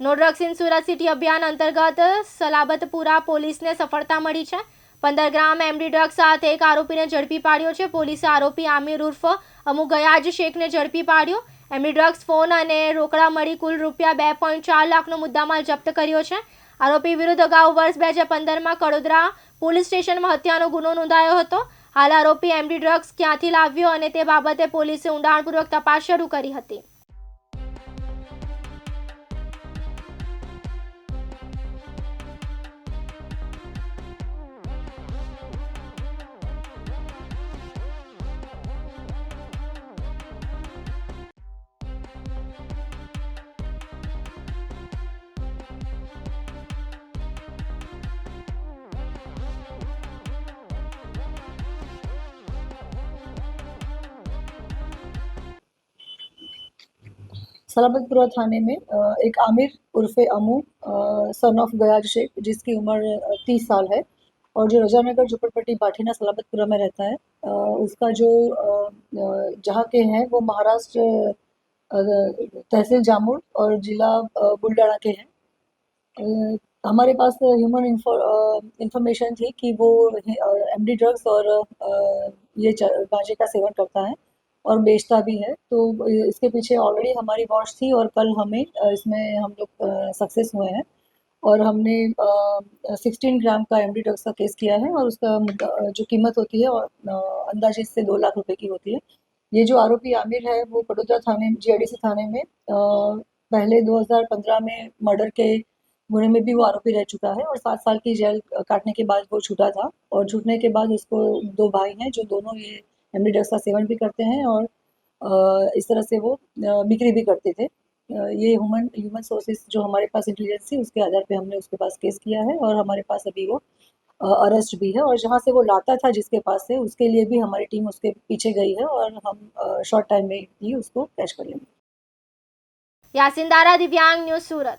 No drugs in Surat city અભિયાન અંતર્ગત સલાબતપુરા પોલીસને સફળતા મળી છે. પંદર ગ્રામ એમડી ડ્રગ્સ સાથે એક આરોપીને ઝડપી પાડ્યો છે. પોલીસે આરોપી આમિર ઉર્ફ અમુ ગયાજ શેખને ઝડપી પાડ્યો. એમડી ડ્રગ્સ ફોન અને રોકડા મળી કુલ રૂપિયા બે પોઈન્ટ ચાર લાખનો મુદ્દામાલ જપ્ત કર્યો છે. આરોપી વિરુદ્ધ અગાઉ વર્ષ બે હજાર પંદરમાં કડોદરા પોલીસ સ્ટેશનમાં હત્યાનો ગુનો નોંધાયો હતો. હાલ આરોપી એમડી ડ્રગ્સ ક્યાંથી લાવ્યો અને તે બાબતે પોલીસે ઊંડાણપૂર્વક તપાસ શરૂ કરી હતી. सलाबतपुरा थाने में एक आमिर उर्फ़ अमू सन ऑफ़ गयाज शेख, जिसकी उम्र तीस साल है, और जो रजानगर झुपड़पट्टी बाठीना सलाबतपुरा में रहता है उसका जो जहाँ के हैं, वो महाराष्ट्र तहसील जामुन और जिला बुलडाणा के हैं। हमारे पास ह्यूमन इंफॉर्मेशन थी कि वो एम डी ड्रग्स और ये गांजे का सेवन करता है। और बेचता भी है। तो इसके पीछे ऑलरेडी हमारी वॉच थी और कल हमें इसमें हम लोग सक्सेस हुए हैं। और हमने सिक्सटीन ग्राम का एम ड्रग्स का केस किया है और उसका जो कीमत होती है और, अंदाजे से दो लाख रुपए की होती है। ये जो आरोपी आमिर है वो बड़ोदरा थाने जीआईडीसी थाने में अ, पहले 2015 में मर्डर के गुने में भी वो आरोपी रह चुका है और सात साल की जेल काटने के बाद वो छूटा था। और छूटने के बाद उसको दो भाई हैं जो दोनों ये एमडी ड्रग्स का सेवन भी करते हैं और इस तरह से वो बिक्री भी करते थे। ये ह्यूमन ह्यूमन सोर्सेज जो हमारे पास इंटेलिजेंस थी, उसके आधार पे हमने उसके पास केस किया है और हमारे पास अभी वो अरेस्ट भी है और जहाँ से वो लाता था जिसके पास से, उसके लिए भी हमारी टीम उसके पीछे गई है और हम शॉर्ट टाइम में ही उसको कैश कर लेंगे। यासिन दारा, दिव्यांग, न्यूज़ सूरत।